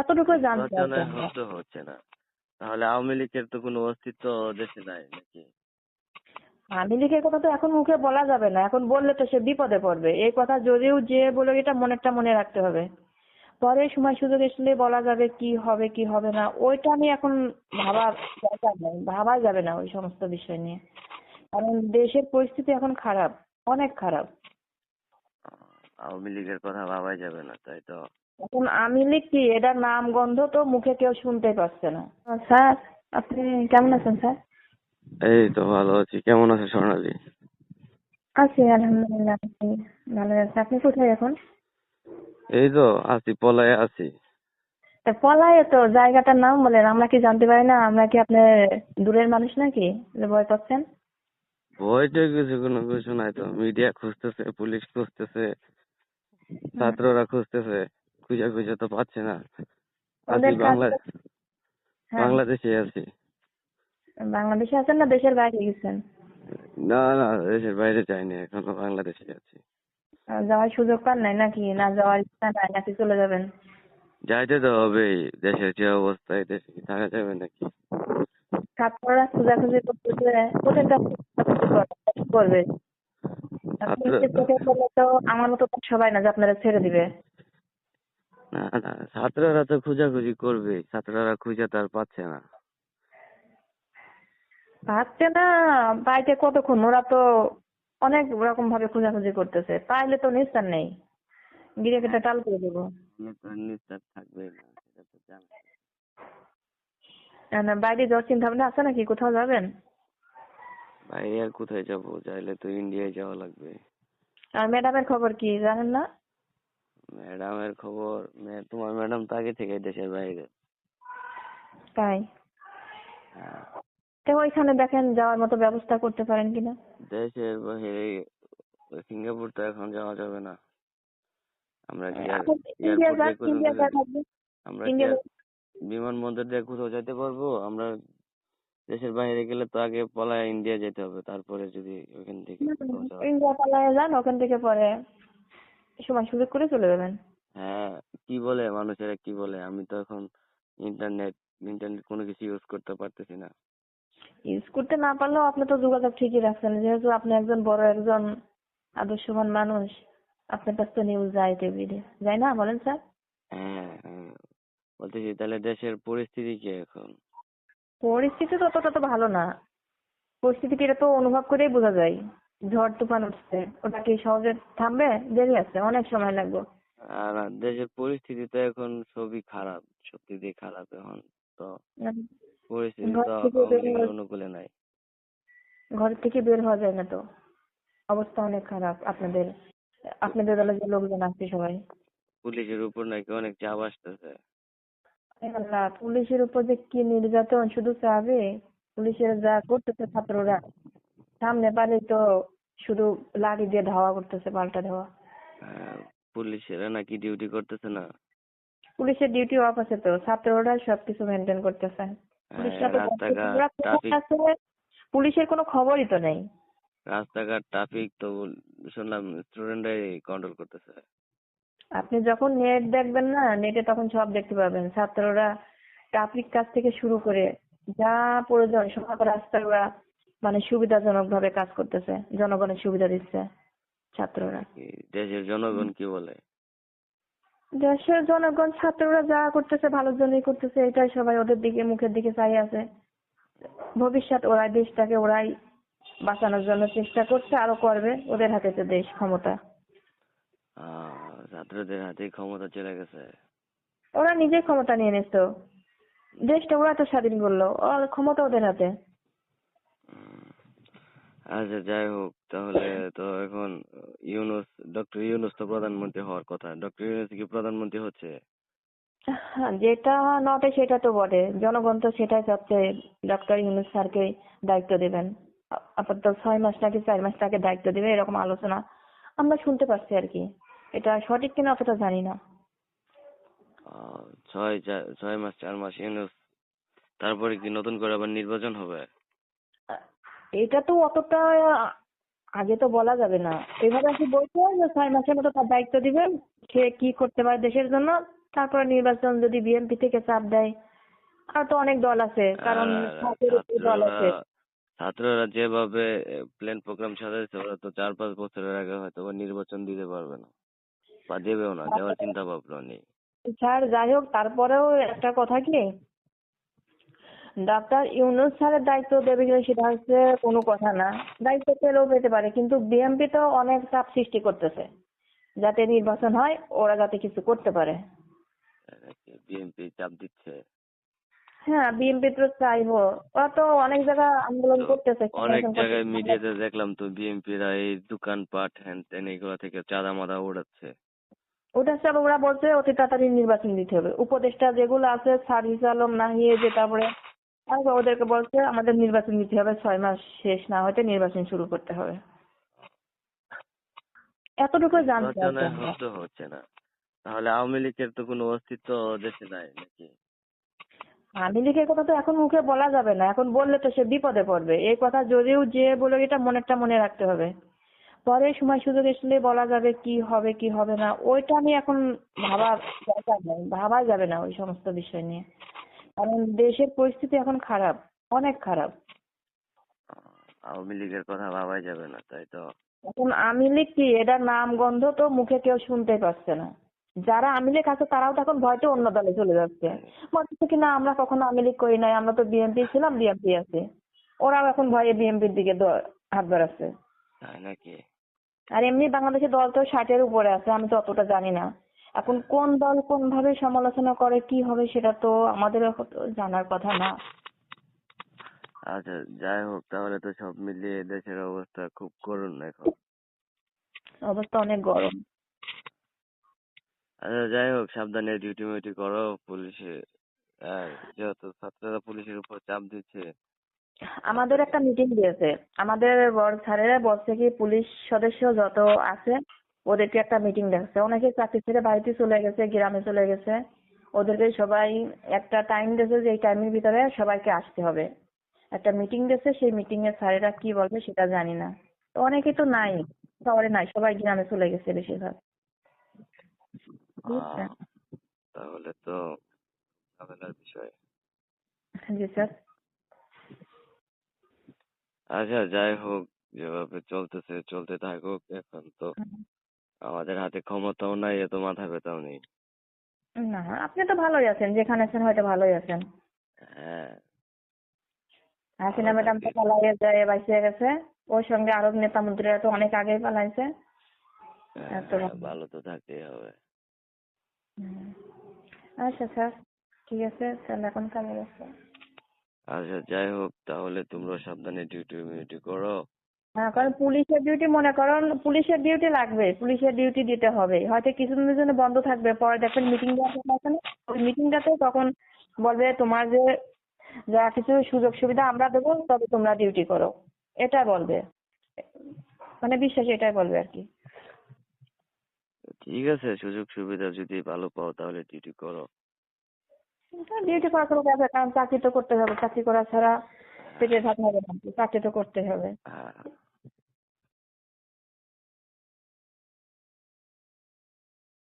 এতটুকু জানতে নির্বাচন চাই এখন তো হচ্ছে না। তাহলে আওয়ামী লীগের তো কোনো অস্তিত্ব দেশে নাই নাকি? আওয়ামী লীগের কথা তো এখন মুখে বলা যাবে না। এখন বললে তো সে বিপদে পড়বে। এই কথা যদিও যে বলে এটা মনেরটা মনে রাখতে হবে। পরে সময় সুযোগ আসলে বলা যাবে কি হবে কি হবে না। ওইটা আমি এখন ভাবা দরকার নেই। ভাবা যাবে না ওই সমস্ত বিষয় নিয়ে। কারণ দেশের পরিস্থিতি এখন খারাপ অনেক খারাপ। আওয়ামী লীগের কথা ভাবাই যাবে না তাই তো? এখন লীগ কি এটার নাম গন্ধ তো মুখে কেউ শুনতে পাচ্ছে না। স্যার আপনি কেমন আছেন স্যার? এই তো ভালো আছি। কেমন আছে স্বর্ণালী? আছি আলহামদুলিল্লাহ ভালো আছি আপনি কোথায় এখন? এই তো আছি পলায়ে আছি। তা পলায় তো জায়গাটার নাম বলেন আমরা কি জানতে পারি না? আমরা কি আপনার দূরের মানুষ নাকি যে ভয় পাচ্ছেন? ভয়টা কিছু কোনো কিছু নাই তো। মিডিয়া খুঁজতেছে পুলিশ খুঁজতেছে ছাত্ররা খুঁজতেছে। খুঁজে খুঁজে তো পাচ্ছে না। আছি বাংলা হ্যাঁ। বাংলাদেশে আছি। বাংলাদেশে আছেন না দেশের বাইরে গেছেন? না না দেশের বাইরে যাইনি এখনও বাংলাদেশে আছি। যাওয়ার সুযোগ পান নাই নাকি? না যাওয়ার ইচ্ছা নাই নাকি চলে যাবেন? যাইতে তো হবেই দেশের যে অবস্থা দেশে কি থাকা যাবে নাকি? ছাত্ররা খোঁজাখুঁজি করতেছে খোঁজাখুঁজি করবে। তো আমার মতো সবাই না যে আপনারা ছেড়ে দিবে। না না ছাত্ররা তো খোঁজাখুঁজি করবে ছাত্ররা খুঁজে তার পাচ্ছে না। পাচ্ছে না পাইতে কতক্ষণ? ওরা তো অনেক রকম ভাবে খোঁজাখুঁজি করতেছে পাইলে তো নিস্তার নেই। গিরে কেটে টাল করে দেবো। নিস্তার থাকবেই না সেটা তো জানো। না, বাইরে যাওয়ার চিন্তা ভাবনা আছে নাকি? কোথাও যাবেন? বাইরে আর কোথায় যাব? চাইলে তো ইন্ডিয়ায় যাওয়া লাগবে। আর ম্যাডামের খবর কি? জানেন না? ম্যাডামের খবর তোমার ম্যাডাম তো আগে থেকে দেশের বাইরে। তাই? হ্যাঁ। তো ওইখানে দেখেন যাওয়ার মতো ব্যবস্থা করতে পারেন কিনা? দেশের বাইরে সিঙ্গাপুর তো এখন যাওয়া যাবে না। আমরা কি আমরা কি বিমানবন্দর দিয়ে কোথাও যেতে পারব? আমরা দেশের বাইরে গেলে তো আগে পলায় ইন্ডিয়া যেতে হবে তারপরে যদি ওখান থেকে ইন্ডিয়া পালায় যান ওখান থেকে পরে সময় সুযোগ করে চলে যাবেন। হ্যাঁ কি বলে মানুষেরা কি বলে? আমি তো এখন ইন্টারনেট ইন্টারনেট কোনো কিছু ইউজ করতে পারতেছি না। ইউজ করতে না পারলেও আপনি তো যোগাযোগ ঠিকই রাখছেন। যেহেতু আপনি একজন বড় একজন আদর্শবান মানুষ আপনার কাছে তো নিউজ যায় টিভিতে যায় না বলেন স্যার? হ্যাঁ হ্যাঁ। বলতেছি তাহলে দেশের পরিস্থিতি কি এখন? পরিস্থিতি তো ততটা তো ভালো না। পরিস্থিতি কি এটা তো অনুভব করেই বোঝা যায়। ঝড় তুফান উঠছে ওটা কি সহজে থামবে? দেরি আছে অনেক সময় লাগবে। আর দেশের পরিস্থিতি তো এখন সবই খারাপ সত্যি দিয়ে খারাপ এখন তো। পরিস্থিতি অনুকূলে নাই। ঘর থেকে বের হওয়া যায় না তো? অবস্থা অনেক খারাপ আপনাদের আপনাদের দলে যে লোকজন আছে সবাই। পুলিশের উপর নাকি অনেক চাপ আসতেছে। আল্লাহ পুলিশের উপর যে কি নির্যাতন শুধু চাবে পুলিশের যা করতেছে ছাত্ররা। সামনে পারে তো শুধু লাঠি দিয়ে ধাওয়া করতেছে পাল্টা ধাওয়া। আহ, পুলিশেরা নাকি ডিউটি করতেছে না? পুলিশের ডিউটি অফ আছে তো ছাত্ররা সবকিছু মেনটেন করতেছে। পুলিশরা আছে, পুলিশের কোনো খবরই তো নেই। রাস্তাঘাট ট্রাফিক তো শুনলাম স্টুডেন্টরাই কন্ট্রোল করতেছে। আপনি যখন নেট দেখবেন না নেটে তখন সব দেখতে পাবেন। ছাত্ররা ট্রাফিক কাজ থেকে শুরু করে যা প্রয়োজন সমস্ত রাস্তা মানে সুবিধাজনক ভাবে কাজ করতেছে জনগণের সুবিধা দিচ্ছে ছাত্ররা। দেশের জনগণ কি বলে? দেশের জনগণ ছাত্ররা যা করতেছে ভালোর জন্যই করতেছে এটাই সবাই ওদের দিকে মুখের দিকে চাই আছে। ভবিষ্যৎ ওরাই দেশটাকে ওরাই বাঁচানোর জন্য চেষ্টা করছে আরও করবে ওদের হাতে তো দেশ ক্ষমতা। ছাত্রদের হাতে ক্ষমতা চলে গেছে। ওরা নিজেই ক্ষমতা নিয়ে নিতো দেশটা ওরা তো স্বাধীন করল ওর ক্ষমতা ওদের হাতে। আচ্ছা যাই হোক তাহলে তো এখন ইউনুস ডক্টর ইউনুস তো প্রধানমন্ত্রী হওয়ার কথা। ডক্টর ইউনুস কি প্রধানমন্ত্রী হচ্ছে? হ্যাঁ, যেটা নটে সেটা তো বটে। জনগণ তো সেটাই চাচ্ছে ডক্টর ইউনুস স্যারকে দায়িত্ব দেবেন। আপাতত ছয় মাস নাকি চার মাস তাকে দায়িত্ব দেবে এরকম আলোচনা আমরা শুনতে পাচ্ছি আর কি। এটা সঠিক কিনা অতটা জানি না। ছয় ছয় মাস চার মাস ইউনুস তারপরে কি নতুন করে আবার নির্বাচন হবে? এটা তো অতটা আগে তো বলা যাবে না। এভাবে কি বলছে যে ছয় মাসের মতো তার দায়িত্ব দিবেন সে কি করতে পারে দেশের জন্য। তারপরে নির্বাচন যদি বিএনপি থেকে চাপ দেয় আর তো অনেক দল আছে কারণ দল আছে। ছাত্ররা যেভাবে প্ল্যান প্রোগ্রাম সাজাইছে ওরা তো চার পাঁচ বছরের আগে হয়তো নির্বাচন দিতে পারবে না বা দেবেও না দেওয়ার চিন্তা ভাবনা নেই। স্যার যাই হোক তারপরেও একটা কথা কি ডাক্তার ইউনুস স্যারের দায়িত্ব দেবে কিনা সেটা হচ্ছে কোনো কথা না। দায়িত্ব পেলেও পেতে পারে কিন্তু বিএনপি তো অনেক চাপ সৃষ্টি করতেছে। যাতে নির্বাচন হয় ওরা যাতে কিছু করতে পারে। বিএনপি চাপ দিচ্ছে। হ্যাঁ বিএনপি তো চাইব। ওরা তো অনেক জায়গা আন্দোলন করতেছে অনেক জায়গায়। মিডিয়াতে দেখলাম তো বিএনপিরা এই দোকানপাট হ্যান ত্যান এগুলো থেকে চাঁদা মাদা উড়াচ্ছে। ওটা সব ওরা বলছে অতি তাড়াতাড়ি নির্বাচন দিতে হবে। উপদেষ্টা যেগুলো আছে সার্ভিস আলম নাহিয়ে যে তারপরে আর ওদেরকে বলছে আমাদের নির্বাচন দিতে হবে ছয় মাস শেষ না হতে নির্বাচন শুরু করতে হবে। এতটুকু জানতে হচ্ছে না। তাহলে আওয়ামী লীগের তো কোনো অস্তিত্ব দেশে নাই নাকি? আওয়ামী লীগের কথা তো এখন মুখে বলা যাবে না। এখন বললে তো সে বিপদে পড়বে। এই কথা যদিও যে বলে এটা মনেরটা মনে রাখতে হবে। পরে সময় সুযোগ আসলে বলা যাবে কি হবে কি হবে না ওইটা আমি এখন ভাবা দরকার নেই। ভাবা যাবে না ওই সমস্ত বিষয় নিয়ে। কারণ দেশের পরিস্থিতি এখন খারাপ অনেক খারাপ। আওয়ামী লীগের কথা ভাবাই যাবে না তাই তো। এখন আওয়ামী লীগ কি এটার নাম গন্ধ তো মুখে কেউ শুনতে পাচ্ছে না। যারা আওয়ামী লীগ আছে তারাও তো এখন ভয়তে অন্য দলে চলে যাচ্ছে। বলছে কি না আমরা কখনো আওয়ামী লীগ করি নাই আমরা তো বিএনপি ছিলাম বিএনপি আছে। ওরাও এখন ভয়ে বিএনপির দিকে হাত বাড়াচ্ছে। তাই নাকি? আর এমনি বাংলাদেশের দল তো ষাটের উপরে আছে আমি তো অতটা জানি না। এখন কোন দল কোন ভাবে সমালোচনা করে কি হবে সেটা তো আমাদের জানার কথা না। আচ্ছা যাই হোক তাহলে তো সব মিলিয়ে দেশের অবস্থা খুব করুণ এখন। অবস্থা অনেক গরম। আচ্ছা যাই হোক সাবধানে ডিউটি মিউটি করো পুলিশে আর যেহেতু ছাত্ররা পুলিশের উপর চাপ দিচ্ছে। আমাদের একটা মিটিং দিয়েছে। আমাদের বড় স্যারেরা বলছে কি পুলিশ সদস্য যত আছে ওদেরকে একটা মিটিং দেখছে অনেকে চাকরি ছেড়ে বাড়িতে চলে গেছে গ্রামে চলে গেছে। ওদেরকে সবাই একটা টাইম দিয়েছে যে এই টাইমের ভিতরে সবাইকে আসতে হবে। একটা মিটিং দিয়েছে সেই মিটিং এ স্যারেরা কি বলবে সেটা জানি না। তো অনেকে তো নাই শহরে নাই সবাই গ্রামে চলে গেছে বেশিরভাগ? তাহলে তো ঝামেলার বিষয়। জি স্যার। আচ্ছা যাই হোক যেভাবে চলতেছে চলতে থাকুক এখন তো আমাদের হাতে ক্ষমতাও নাই এত মাথা ব্যথাও নেই। না আপনি তো ভালোই আছেন যেখানে আছেন হয়তো ভালোই আছেন। হ্যাঁ। হাসিনা ম্যাডাম তো। পালাইয়ে যায় বাইসে গেছে। ওর সঙ্গে আরব নেতা মন্ত্রীরা তো অনেক আগেই পালাইছে। হ্যাঁ, ভালো। তো থাকতেই হবে। আচ্ছা স্যার ঠিক আছে তাহলে এখন কাজে ব্যস্ত। আচ্ছা যাই হোক তাহলে তোমরা সাবধানে ডিউটি মিউটি করো। হ্যাঁ কারণ পুলিশের ডিউটি মনে করেন পুলিশের ডিউটি লাগবে পুলিশের ডিউটি দিতে হবে। হয়তো কিছুদিনের জন্য বন্ধ থাকবে পরে দেখবেন মিটিং আছে না। ওই মিটিংটাতে তখন বলবে তোমার যে যা কিছু সুযোগ সুবিধা আমরা দেবো তবে তোমরা ডিউটি করো। এটা বলবে। মানে বিশ্বাস এটাই বলবে আর কি। ঠিক আছে সুযোগ সুবিধা যদি ভালো পাও তাহলে ডিউটি করো। ডিউটি করা কোনো কাজ কারণ চাকরি তো করতে হবে। চাকরি করা ছাড়া পেটে থাকতে হবে না চাকরি তো করতে হবে। হ্যাঁ।